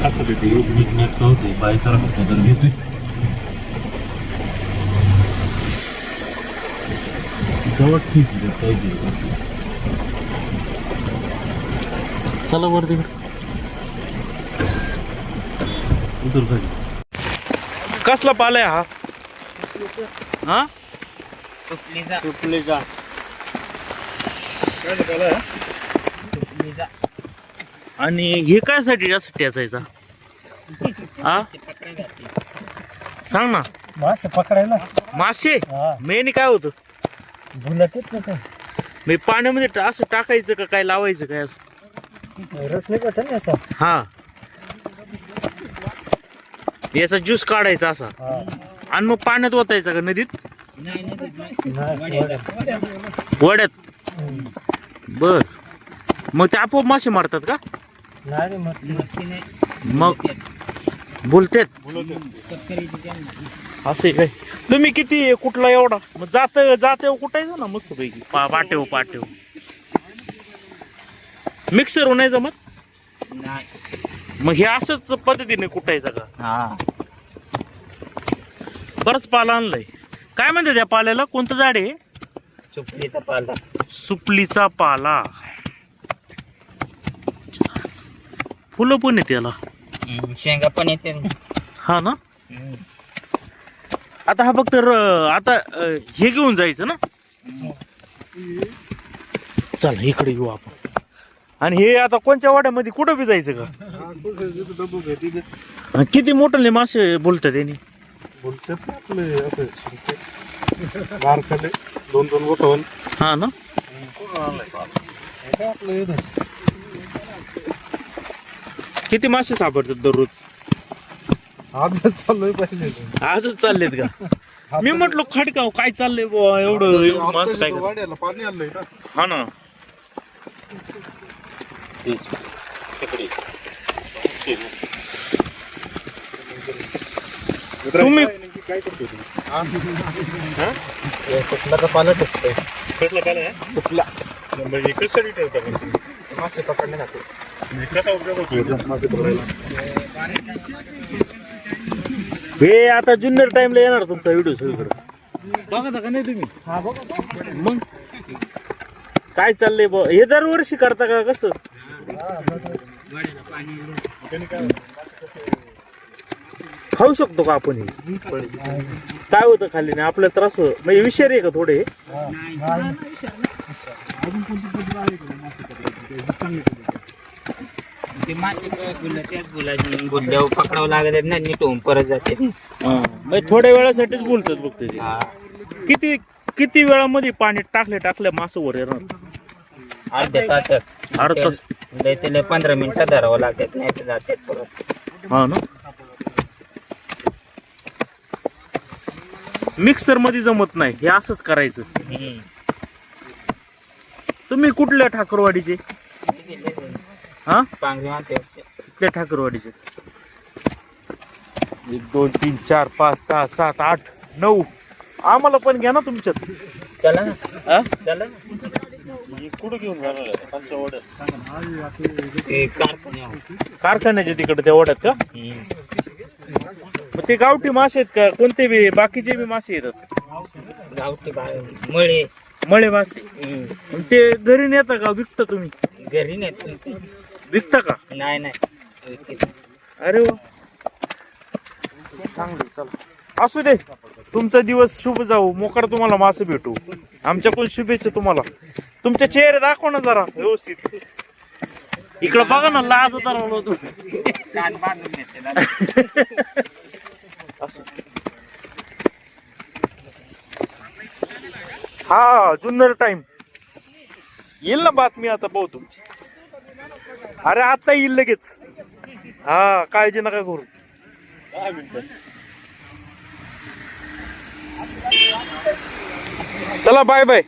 असं ते ते नीटनेटकं होते बाईचा तर घेतोय जवळ ठीक आहे चला वर उतर कसला पालाय हा? हा? सुपलीचा आणि हे काय साठी जास्त टॅचायचा हा? सांग ना. मासे पकडायला? मासे? मेन काय होतं? भुलत येत ना काय मी पाण्यामध्ये असं टाकायचं का काय लावायचं काय असं? रस नाही का ना असा? हा. याचा ज्यूस काढायचा असा. आणि मग पाण्यात ओतायचा का नदीत? वड्यात. बर. मग ते आपोआप मासे मारतात का? नाही रे मग मग बोलतेत. असं आहे काय? तुम्ही किती कुठला एवढा? मग जात जाते कुठायचं ना मस्त पैकी पा पाटेव पाटेव मिक्सर नाही जमत? मग हे असंच पद्धतीने कुटायचं का हा. बरंच पाला आणलंय. काय म्हणते त्या पाल्याला? कोणतं झाड आहे? सुपलीचा पाला. सुपलीचा पाला. फुलं पण आहे त्याला शेंगा पण येते हा ना? आता हा फक्त र- आता अ, हे घेऊन जायचं ना? चला इकडे घेऊ आपण. आणि हे आता कोणत्या वाड्यामध्ये कुठं बी जायचं का? किती मोठे मासे बोलतात त्यांनी बोलतात ना आपले असे बारकाले दोन दोन बोटवन हा ना? आपलं येत किती मासे सापडतात दररोज? आजच चाललोय पाहिजे आजच चाललेत का? मी म्हटलं खडकाव काय चाललंय बुवा? एवढं एवढं मासे काय करतात? वाड्याला पाणी आलंय ना. हा ना. तुम्ही काय करतो सुपलाचा पाला टिकतोय कसला पाला सुपला म्हणजे कशासाठी ठेवता मासे पकडण्यासाठी कसा उपयोग होतो मासे पकडायला. हे आता जुन्नर टाइमला येणार तुमचा व्हिडिओ सगळीकडे. बघा का नाही तुम्ही? हा बघा. मग? काय चाललंय बुवा? हे दरवर्षी करता का कसं? खाऊ शकतो का आपण हे? काय होतं खाली? नाही आपल्या त्रास होतं. म्हणजे विषारी आहे का थोडे? ते मासे गुलाच्याच गुलाची गुल्ल्यावर पकडावं लागत ना नीट होऊन परत जाते. म्हणजे थोड्या वेळासाठीच बोलतात बघते ते. हा. किती किती वेळामध्ये पाणी टाकले टाकले मासं वर येणार? अर्ध्या तासात. अर्धा तास. लय ते लय पंधरा मिनिटं धरावं लागत नाही तर जाते परत. हा ना? मिक्सरमध्ये जमत नाही. हे असंच करायचं. तुम्ही कुठल्या ठाकरवाडीचे? हा? कुठल्या ठाकरवाडीचे? एक दोन तीन चार पाच सहा सात आठ नऊ. आम्हाला पण घ्या ना तुमच्यात. चला ना. हा? चला ना. कुठं घेऊन जाणार कारखान्याच्या तिकडे त्या ओढ्यात का? मग ते गावठी मासे आहेत का? कोणते बी? बाकीचे बी मासे येतात? गावठी बा मळे. मळे मासे. मग ते घरी नेता का? विकता तुम्ही? घरी नाही विकता का? नाही नाही. अरे वा. चांगलं चला. असू दे. तुमचा दिवस शुभ जाऊ मोकार तुम्हाला मासे भेटू. आमच्याकडून शुभेच्छा तुम्हाला. तुमचे चेहरे दाखव ना जरा व्यवस्थित. इकडं बघा ना लाज कान बांधून घेते ना. हा जुन्नर टाइम येईल ना बातमी आता पाहू तुमची? अरे आता येईल लगेच. हा काळजी नका करू. चला बाय बाय